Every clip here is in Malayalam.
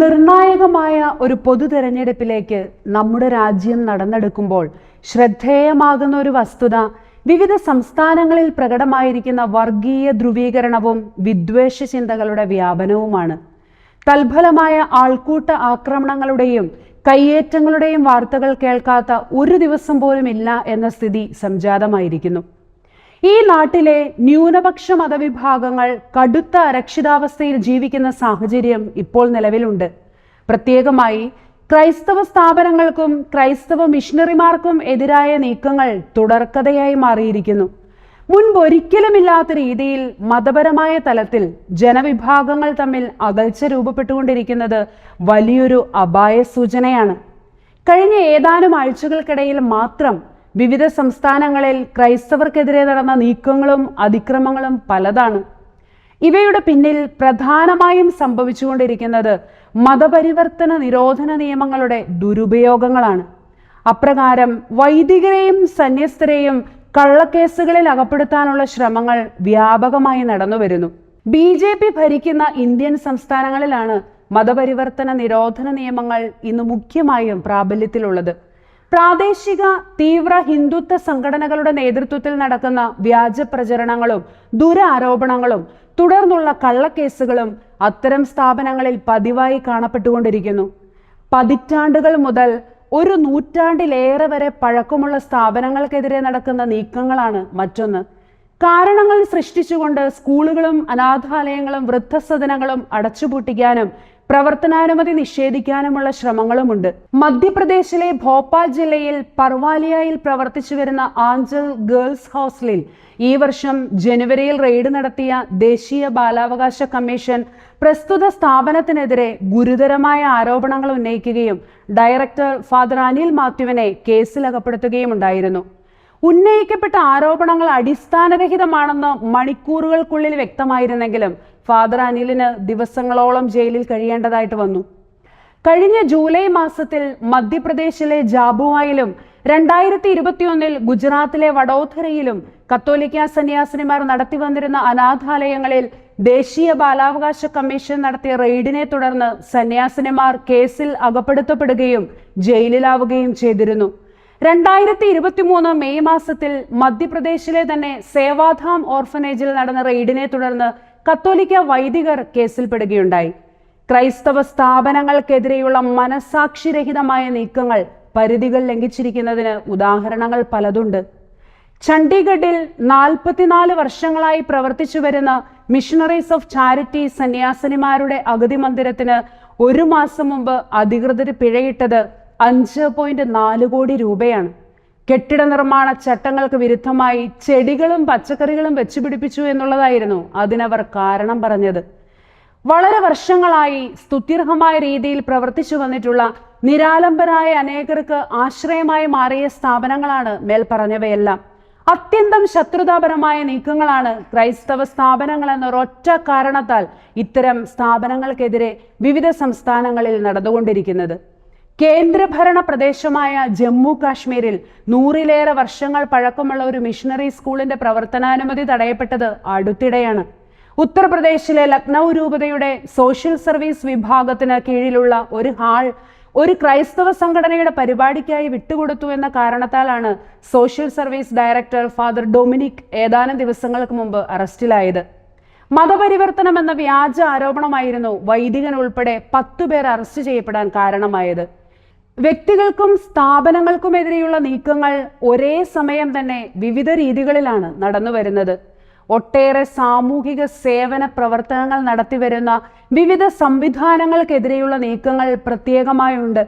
നിർണായകമായ ഒരു പൊതു തെരഞ്ഞെടുപ്പിലേക്ക് നമ്മുടെ രാജ്യം നടന്നെടുക്കുമ്പോൾ ശ്രദ്ധേയമാകുന്ന ഒരു വസ്തുത വിവിധ സംസ്ഥാനങ്ങളിൽ പ്രകടമായിരിക്കുന്ന വർഗീയ ധ്രുവീകരണവും വിദ്വേഷ ചിന്തകളുടെ വ്യാപനവുമാണ്. തൽഫലമായ ആൾക്കൂട്ട ആക്രമണങ്ങളുടെയും കയ്യേറ്റങ്ങളുടെയും വാർത്തകൾ കേൾക്കാത്ത ഒരു ദിവസം പോലും ഇല്ല എന്ന സ്ഥിതി സംജാതമായിരിക്കുന്നു. ഈ നാട്ടിലെ ന്യൂനപക്ഷ മതവിഭാഗങ്ങൾ കടുത്ത അരക്ഷിതാവസ്ഥയിൽ ജീവിക്കുന്ന സാഹചര്യം ഇപ്പോൾ നിലവിലുണ്ട്. പ്രത്യേകമായി ക്രൈസ്തവ സ്ഥാപനങ്ങൾക്കും ക്രൈസ്തവ മിഷണറിമാർക്കും എതിരായ നീക്കങ്ങൾ തുടർക്കഥയായി മാറിയിരിക്കുന്നു. മുൻപൊരിക്കലുമില്ലാത്ത രീതിയിൽ മതപരമായ തലത്തിൽ ജനവിഭാഗങ്ങൾ തമ്മിൽ അകൽച്ച രൂപപ്പെട്ടുകൊണ്ടിരിക്കുന്നത് വലിയൊരു അപായ സൂചനയാണ് കഴിഞ്ഞ ഏതാനും ആഴ്ചകൾക്കിടയിൽ മാത്രം വിവിധ സംസ്ഥാനങ്ങളിൽ ക്രൈസ്തവർക്കെതിരെ നടന്ന നീക്കങ്ങളും അതിക്രമങ്ങളും പലതാണ്. ഇവയുടെ പിന്നിൽ പ്രധാനമായും സംഭവിച്ചുകൊണ്ടിരിക്കുന്നത് മതപരിവർത്തന നിരോധന നിയമങ്ങളുടെ ദുരുപയോഗങ്ങളാണ്. അപ്രകാരം വൈദികരെയും സന്യസ്തരെയും കള്ളക്കേസുകളിൽ അകപ്പെടുത്താനുള്ള ശ്രമങ്ങൾ വ്യാപകമായി നടന്നുവരുന്നു ബി ജെ പി ഭരിക്കുന്ന ഇന്ത്യൻ സംസ്ഥാനങ്ങളിലാണ് മതപരിവർത്തന നിരോധന നിയമങ്ങൾ ഇന്ന് മുഖ്യമായും പ്രാബല്യത്തിലുള്ളത്. പ്രാദേശിക തീവ്ര ഹിന്ദുത്വ സംഘടനകളുടെ നേതൃത്വത്തിൽ നടക്കുന്ന വ്യാജ പ്രചരണങ്ങളും ദുരാരോപണങ്ങളും തുടർന്നുള്ള കള്ളക്കേസുകളും അത്തരം സ്ഥാപനങ്ങളിൽ പതിവായി കാണപ്പെട്ടുകൊണ്ടിരിക്കുന്നു. പതിറ്റാണ്ടുകൾ മുതൽ ഒരു നൂറ്റാണ്ടിലേറെ വരെ പഴക്കമുള്ള സ്ഥാപനങ്ങൾക്കെതിരെ നടക്കുന്ന നീക്കങ്ങളാണ് മറ്റൊന്ന്. കാരണങ്ങൾ സൃഷ്ടിച്ചുകൊണ്ട് സ്കൂളുകളും അനാഥാലയങ്ങളും വൃദ്ധസദനങ്ങളും അടച്ചുപൂട്ടിക്കാനും പ്രവർത്തനാനുമതി നിഷേധിക്കാനുമുള്ള ശ്രമങ്ങളുമുണ്ട്. മധ്യപ്രദേശിലെ ഭോപ്പാൽ ജില്ലയിൽ പർവാലിയയിൽ പ്രവർത്തിച്ചു വരുന്ന ആഞ്ചൽ ഗേൾസ് ഹോസ്റ്റലിൽ ഈ വർഷം ജനുവരിയിൽ റെയ്ഡ് നടത്തിയ ദേശീയ ബാലാവകാശ കമ്മീഷൻ പ്രസ്തുത സ്ഥാപനത്തിനെതിരെ ഗുരുതരമായ ആരോപണങ്ങൾ ഉന്നയിക്കുകയും ഡയറക്ടർ ഫാദർ അനിൽ മാത്യുവിനെ കേസിൽ അകപ്പെടുത്തുകയും ഉണ്ടായിരുന്നു ഉന്നയിക്കപ്പെട്ട ആരോപണങ്ങൾ അടിസ്ഥാനരഹിതമാണെന്ന് മണിക്കൂറുകൾക്കുള്ളിൽ വ്യക്തമായിരുന്നെങ്കിലും ഫാദർ അനിലിന് ദിവസങ്ങളോളം ജയിലിൽ കഴിയേണ്ടതായിട്ട് വന്നു. കഴിഞ്ഞ ജൂലൈ മാസത്തിൽ മധ്യപ്രദേശിലെ ജാബുവായിലും രണ്ടായിരത്തി ഇരുപത്തിയൊന്നിൽ ഗുജറാത്തിലെ വഡോദരയിലും കത്തോലിക്ക സന്യാസിനിമാർ നടത്തി വന്നിരുന്ന അനാഥാലയങ്ങളിൽ ദേശീയ ബാലാവകാശ കമ്മീഷൻ നടത്തിയ റെയ്ഡിനെ തുടർന്ന് സന്യാസിനിമാർ കേസിൽ അകപ്പെടുത്തപ്പെടുകയും ജയിലിലാവുകയും ചെയ്തിരുന്നു. രണ്ടായിരത്തി ഇരുപത്തി മൂന്ന് മെയ് മാസത്തിൽ മധ്യപ്രദേശിലെ തന്നെ സേവാധാം ഓർഫനേജിൽ നടന്ന റെയ്ഡിനെ തുടർന്ന് കത്തോലിക്ക വൈദികർ കേസിൽപ്പെടുകയുണ്ടായി. ക്രൈസ്തവ സ്ഥാപനങ്ങൾക്കെതിരെയുള്ള മനസാക്ഷിരഹിതമായ നീക്കങ്ങൾ പരിധികൾ ലംഘിച്ചിരിക്കുന്നതിന് ഉദാഹരണങ്ങൾ പലതുണ്ട്. ചണ്ഡീഗഡിൽ നാൽപ്പത്തിനാല് വർഷങ്ങളായി പ്രവർത്തിച്ചു വരുന്ന മിഷണറീസ് ഓഫ് ചാരിറ്റി സന്യാസിനിമാരുടെ അഗതി മന്ദിരത്തിന് ഒരു മാസം മുമ്പ് അധികൃതർ പിഴയിട്ടത് അഞ്ച് പോയിന്റ് നാല് കോടി രൂപയാണ്. കെട്ടിട നിർമ്മാണ ചട്ടങ്ങൾക്ക് വിരുദ്ധമായി ചെടികളും പച്ചക്കറികളും വെച്ചുപിടിപ്പിച്ചു എന്നുള്ളതായിരുന്നു അതിനവർ കാരണം പറഞ്ഞത്. വളരെ വർഷങ്ങളായി സ്തുത്യർഹമായ രീതിയിൽ പ്രവർത്തിച്ചു വന്നിട്ടുള്ള നിരാലംബരായ അനേകർക്ക് ആശ്രയമായി മാറിയ സ്ഥാപനങ്ങളാണ് മേൽ പറഞ്ഞവയെല്ലാം അത്യന്തം ശത്രുതാപരമായ നീക്കങ്ങളാണ് ക്രൈസ്തവ സ്ഥാപനങ്ങൾ എന്നൊരൊറ്റ കാരണത്താൽ ഇത്തരം സ്ഥാപനങ്ങൾക്കെതിരെ വിവിധ സംസ്ഥാനങ്ങളിൽ നടന്നുകൊണ്ടിരിക്കുന്നത്. കേന്ദ്രഭരണ പ്രദേശമായ ജമ്മു കാശ്മീരിൽ നൂറിലേറെ വർഷങ്ങൾ പഴക്കമുള്ള ഒരു മിഷണറി സ്കൂളിന്റെ പ്രവർത്തനാനുമതി തടയപ്പെട്ടത് അടുത്തിടെയാണ്. ഉത്തർപ്രദേശിലെ ലക്നൗ രൂപതയുടെ സോഷ്യൽ സർവീസ് വിഭാഗത്തിന് കീഴിലുള്ള ഒരു ഹാൾ ഒരു ക്രൈസ്തവ സംഘടനയുടെ പരിപാടിക്കായി വിട്ടുകൊടുത്തു എന്ന കാരണത്താലാണ് social service director father Dominic ഏതാനും ദിവസങ്ങൾക്ക് മുമ്പ് അറസ്റ്റിലായത്. മതപരിവർത്തനം എന്ന വ്യാജ ആരോപണമായിരുന്നു വൈദികൻ ഉൾപ്പെടെ പത്തു പേർ അറസ്റ്റ് ചെയ്യപ്പെടാൻ കാരണമായത്. വ്യക്തികൾക്കും സ്ഥാപനങ്ങൾക്കുമെതിരെയുള്ള നീക്കങ്ങൾ ഒരേ സമയം തന്നെ വിവിധ രീതികളിലാണ് നടന്നു വരുന്നത്. ഒട്ടേറെ സാമൂഹിക സേവന പ്രവർത്തനങ്ങൾ നടത്തിവരുന്ന വിവിധ സംവിധാനങ്ങൾക്കെതിരെയുള്ള നീക്കങ്ങൾ പ്രത്യേകമായുണ്ട്.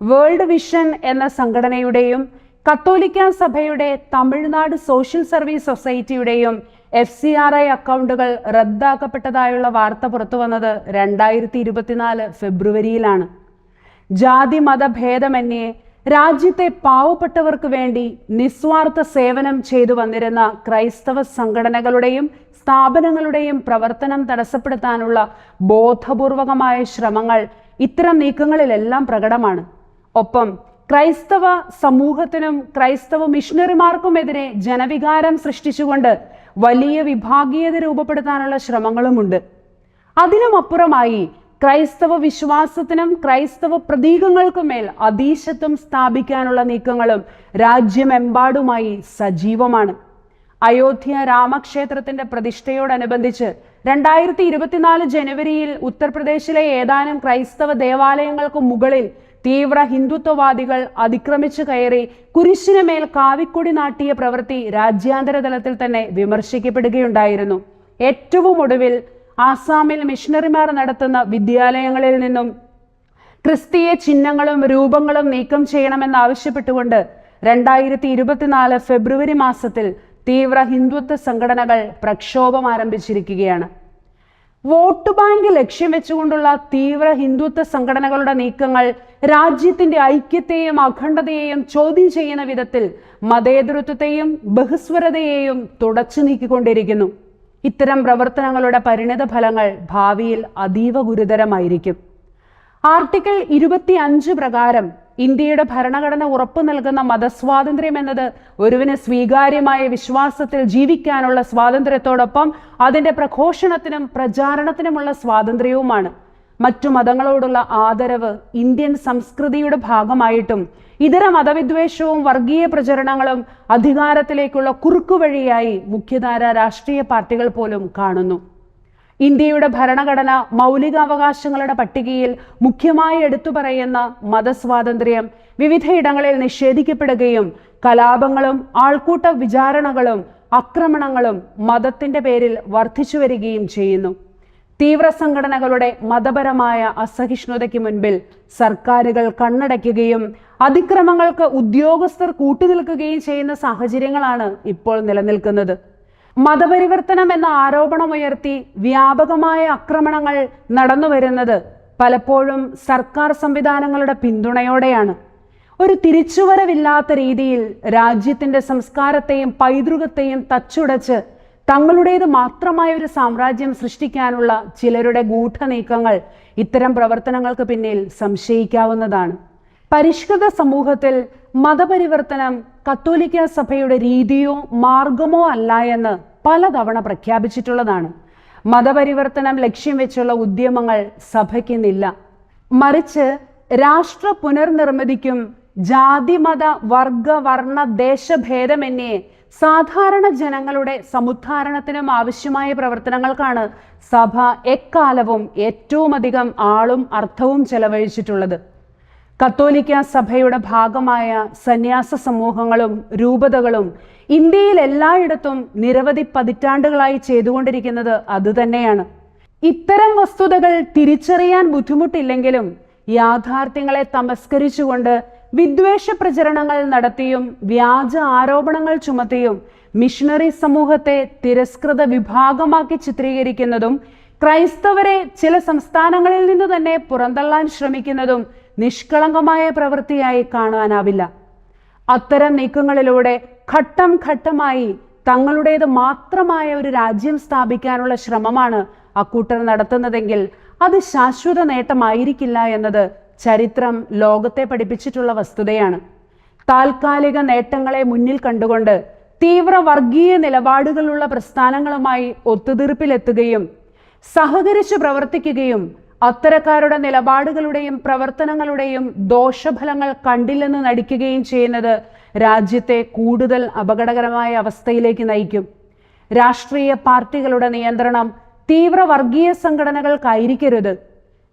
വേൾഡ് വിഷൻ എന്ന സംഘടനയുടെയും കത്തോലിക്ക സഭയുടെ തമിഴ്നാട് സോഷ്യൽ സർവീസ് സൊസൈറ്റിയുടെയും എഫ് സി ആർ ഐ അക്കൗണ്ടുകൾ റദ്ദാക്കപ്പെട്ടതായുള്ള വാർത്ത പുറത്തു വന്നത് രണ്ടായിരത്തി ഇരുപത്തിനാല് ഫെബ്രുവരിയിലാണ്. ജാതി മത ഭേദമന്യേ രാജ്യത്തെ പാവപ്പെട്ടവർക്ക് വേണ്ടി നിസ്വാർത്ഥ സേവനം ചെയ്തു വന്നിരുന്ന ക്രൈസ്തവ സംഘടനകളുടെയും സ്ഥാപനങ്ങളുടെയും പ്രവർത്തനം തടസ്സപ്പെടുത്താനുള്ള ബോധപൂർവകമായ ശ്രമങ്ങൾ ഇത്തരം നീക്കങ്ങളിലെല്ലാം പ്രകടമാണ്. ഒപ്പം ക്രൈസ്തവ സമൂഹത്തിനും ക്രൈസ്തവ മിഷണറിമാർക്കുമെതിരെ ജനവികാരം സൃഷ്ടിച്ചുകൊണ്ട് വലിയ വിഭാഗീയത രൂപപ്പെടുത്താനുള്ള ശ്രമങ്ങളുമുണ്ട്. അതിനുമപ്പുറമായി ക്രൈസ്തവ വിശ്വാസത്തിനും ക്രൈസ്തവ പ്രതീകങ്ങൾക്കും മേൽ അതീശത്വം സ്ഥാപിക്കാനുള്ള നീക്കങ്ങളും രാജ്യമെമ്പാടുമായി സജീവമാണ്. അയോധ്യ രാമക്ഷേത്രത്തിന്റെ പ്രതിഷ്ഠയോടനുബന്ധിച്ച് രണ്ടായിരത്തി ഇരുപത്തിനാല് ജനുവരിയിൽ ഉത്തർപ്രദേശിലെ ഏതാനും ക്രൈസ്തവ ദേവാലയങ്ങൾക്ക് മുകളിൽ തീവ്ര ഹിന്ദുത്വവാദികൾ അതിക്രമിച്ചു കയറി കുരിശിനു മേൽ കാവിക്കൊടി നാട്ടിയ പ്രവൃത്തി രാജ്യാന്തര തലത്തിൽ തന്നെ വിമർശിക്കപ്പെടുകയുണ്ടായിരുന്നു. ഏറ്റവും ഒടുവിൽ ആസാമിൽ മിഷണറിമാർ നടത്തുന്ന വിദ്യാലയങ്ങളിൽ നിന്നും ക്രിസ്തീയ ചിഹ്നങ്ങളും രൂപങ്ങളും നീക്കം ചെയ്യണമെന്നാവശ്യപ്പെട്ടുകൊണ്ട് രണ്ടായിരത്തി ഇരുപത്തിനാല് ഫെബ്രുവരി മാസത്തിൽ തീവ്ര ഹിന്ദുത്വ സംഘടനകൾ പ്രക്ഷോഭം ആരംഭിച്ചിരിക്കുകയാണ്. വോട്ട് ബാങ്ക് ലക്ഷ്യം വെച്ചുകൊണ്ടുള്ള തീവ്ര ഹിന്ദുത്വ സംഘടനകളുടെ നീക്കങ്ങൾ രാജ്യത്തിന്റെ ഐക്യത്തെയും അഖണ്ഡതയെയും ചോദ്യം ചെയ്യുന്ന വിധത്തിൽ മതേതരത്വത്തെയും ബഹുസ്വരതയെയും തുടച്ചു നീക്കിക്കൊണ്ടിരിക്കുന്നു. ഇത്തരം പ്രവർത്തനങ്ങളുടെ പരിണിത ഫലങ്ങൾ ഭാവിയിൽ അതീവ ഗുരുതരമായിരിക്കും. ആർട്ടിക്കിൾ ഇരുപത്തി അഞ്ച് പ്രകാരം ഇന്ത്യയുടെ ഭരണഘടന ഉറപ്പു നൽകുന്ന മതസ്വാതന്ത്ര്യം എന്നത് ഒരുവിന് സ്വീകാര്യമായ വിശ്വാസത്തിൽ ജീവിക്കാനുള്ള സ്വാതന്ത്ര്യത്തോടൊപ്പം അതിന്റെ പ്രഘോഷണത്തിനും പ്രചാരണത്തിനുമുള്ള സ്വാതന്ത്ര്യവുമാണ്. മറ്റു മതങ്ങളോടുള്ള ആദരവ് ഇന്ത്യൻ സംസ്കൃതിയുടെ ഭാഗമായിട്ടും ഇതര മതവിദ്വേഷവും വർഗീയ പ്രചരണങ്ങളും അധികാരത്തിലേക്കുള്ള കുറുക്കുവഴിയായി മുഖ്യധാര രാഷ്ട്രീയ പാർട്ടികൾ പോലും കാണുന്നു. ഇന്ത്യയുടെ ഭരണഘടന മൗലികാവകാശങ്ങളുടെ പട്ടികയിൽ മുഖ്യമായി എടുത്തു പറയുന്ന മതസ്വാതന്ത്ര്യം വിവിധയിടങ്ങളിൽ നിഷേധിക്കപ്പെടുകയും കലാപങ്ങളും ആൾക്കൂട്ട വിചാരണകളും ആക്രമണങ്ങളും മതത്തിന്റെ പേരിൽ വർദ്ധിച്ചു വരികയും ചെയ്യുന്നു. തീവ്ര സംഘടനകളുടെ മതപരമായ അസഹിഷ്ണുതയ്ക്ക് മുൻപിൽ സർക്കാരുകൾ കണ്ണടയ്ക്കുകയും അതിക്രമങ്ങൾക്ക് ഉദ്യോഗസ്ഥർ കൂട്ടുനിൽക്കുകയും ചെയ്യുന്ന സാഹചര്യങ്ങളാണ് ഇപ്പോൾ നിലനിൽക്കുന്നത്. മതപരിവർത്തനം എന്ന ആരോപണമുയർത്തി വ്യാപകമായ ആക്രമണങ്ങൾ നടന്നു വരുന്നത് പലപ്പോഴും സർക്കാർ സംവിധാനങ്ങളുടെ പിന്തുണയോടെയാണ്. ഒരു തിരിച്ചുവരവില്ലാത്ത രീതിയിൽ രാജ്യത്തിന്റെ സംസ്കാരത്തെയും പൈതൃകത്തെയും തച്ചുടച്ച് തങ്ങളുടേത് മാത്രമായ ഒരു സാമ്രാജ്യം സൃഷ്ടിക്കാനുള്ള ചിലരുടെ ഗൂഢനീക്കങ്ങൾ ഇത്തരം പ്രവർത്തനങ്ങൾക്ക് പിന്നിൽ സംശയിക്കാവുന്നതാണ്. പരിഷ്കൃത സമൂഹത്തിൽ മതപരിവർത്തനം കത്തോലിക്ക സഭയുടെ രീതിയോ മാർഗമോ അല്ല എന്ന് പലതവണ പ്രഖ്യാപിച്ചിട്ടുള്ളതാണ്. മതപരിവർത്തനം ലക്ഷ്യം വെച്ചുള്ള ഉദ്യമങ്ങൾ സഭയ്ക്കുന്നില്ല. മറിച്ച് രാഷ്ട്ര പുനർനിർമ്മിതിക്കും ജാതി മത വർഗ വർണ ദേശഭേദമെന്നേ സാധാരണ ജനങ്ങളുടെ സമുദ്ധാരണത്തിനും ആവശ്യമായ പ്രവർത്തനങ്ങൾക്കാണ് സഭ എക്കാലവും ഏറ്റവും അധികം ആളും അർത്ഥവും ചെലവഴിച്ചിട്ടുള്ളത്. കത്തോലിക്ക സഭയുടെ ഭാഗമായ സന്യാസ സമൂഹങ്ങളും രൂപതകളും ഇന്ത്യയിൽ എല്ലായിടത്തും നിരവധി പതിറ്റാണ്ടുകളായി ചെയ്തുകൊണ്ടിരിക്കുന്നത് അതുതന്നെയാണ് ഇത്തരം വസ്തുതകൾ തിരിച്ചറിയാൻ ബുദ്ധിമുട്ടില്ലെങ്കിലും യാഥാർത്ഥ്യങ്ങളെ തമസ്കരിച്ചുകൊണ്ട് വിദ്വേഷ പ്രചരണങ്ങൾ നടത്തിയും വ്യാജ ആരോപണങ്ങൾ ചുമത്തിയും മിഷണറി സമൂഹത്തെ തിരസ്കൃത വിഭാഗമാക്കി ചിത്രീകരിക്കുന്നതും ക്രൈസ്തവരെ ചില സംസ്ഥാനങ്ങളിൽ നിന്ന് തന്നെ പുറന്തള്ളാൻ ശ്രമിക്കുന്നതും നിഷ്കളങ്കമായ പ്രവൃത്തിയായി കാണാനാവില്ല. അത്തരം നീക്കങ്ങളിലൂടെ ഘട്ടം ഘട്ടമായി തങ്ങളുടേത് മാത്രമായ ഒരു രാജ്യം സ്ഥാപിക്കാനുള്ള ശ്രമമാണ് അക്കൂട്ടർ നടത്തുന്നതെങ്കിൽ അത് ശാശ്വത നേട്ടമായിരിക്കില്ല എന്നത് ചരിത്രം ലോകത്തെ പഠിപ്പിച്ചിട്ടുള്ള വസ്തുതയാണ്. താൽക്കാലിക നേട്ടങ്ങളെ മുന്നിൽ കണ്ടുകൊണ്ട് തീവ്ര വർഗീയ നിലപാടുകളുള്ള പ്രസ്ഥാനങ്ങളുമായി ഒത്തുതീർപ്പിലെത്തുകയും സഹകരിച്ച് പ്രവർത്തിക്കുകയും അത്തരക്കാരുടെ നിലപാടുകളുടെയും പ്രവർത്തനങ്ങളുടെയും ദോഷഫലങ്ങൾ കണ്ടില്ലെന്ന് നടിക്കുകയും ചെയ്യുന്നത് രാജ്യത്തെ കൂടുതൽ അപകടകരമായ അവസ്ഥയിലേക്ക് നയിക്കും. രാഷ്ട്രീയ പാർട്ടികളുടെ നിയന്ത്രണം തീവ്ര വർഗീയ സംഘടനകൾക്കായിരിക്കരുത്.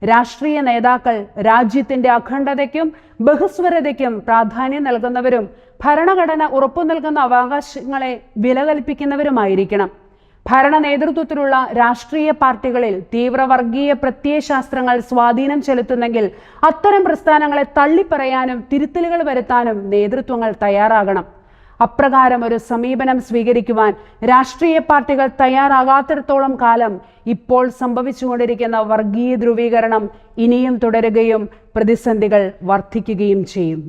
രാഷ്ട്രീയ നേതാക്കൾ രാജ്യത്തിന്റെ അഖണ്ഡതയ്ക്കും ബഹുസ്വരതയ്ക്കും പ്രാധാന്യം നൽകുന്നവരും ഭരണഘടന ഉറപ്പു നൽകുന്ന അവകാശങ്ങളെ വില കൽപ്പിക്കുന്നവരുമായിരിക്കണം ഭരണ നേതൃത്വത്തിലുള്ള രാഷ്ട്രീയ പാർട്ടികളിൽ തീവ്രവർഗീയ പ്രത്യയശാസ്ത്രങ്ങൾ സ്വാധീനം ചെലുത്തുന്നെങ്കിൽ അത്തരം പ്രസ്ഥാനങ്ങളെ തള്ളിപ്പറയാനും തിരുത്തലുകൾ വരുത്താനും നേതൃത്വങ്ങൾ തയ്യാറാകണം. അപ്രകാരം ഒരു സമീപനം സ്വീകരിക്കുവാൻ രാഷ്ട്രീയ പാർട്ടികൾ തയ്യാറാകാത്തിടത്തോളം കാലം ഇപ്പോൾ സംഭവിച്ചുകൊണ്ടിരിക്കുന്ന വർഗീയ ധ്രുവീകരണം ഇനിയും തുടരുകയും പ്രതിസന്ധികൾ വർദ്ധിക്കുകയും ചെയ്യും.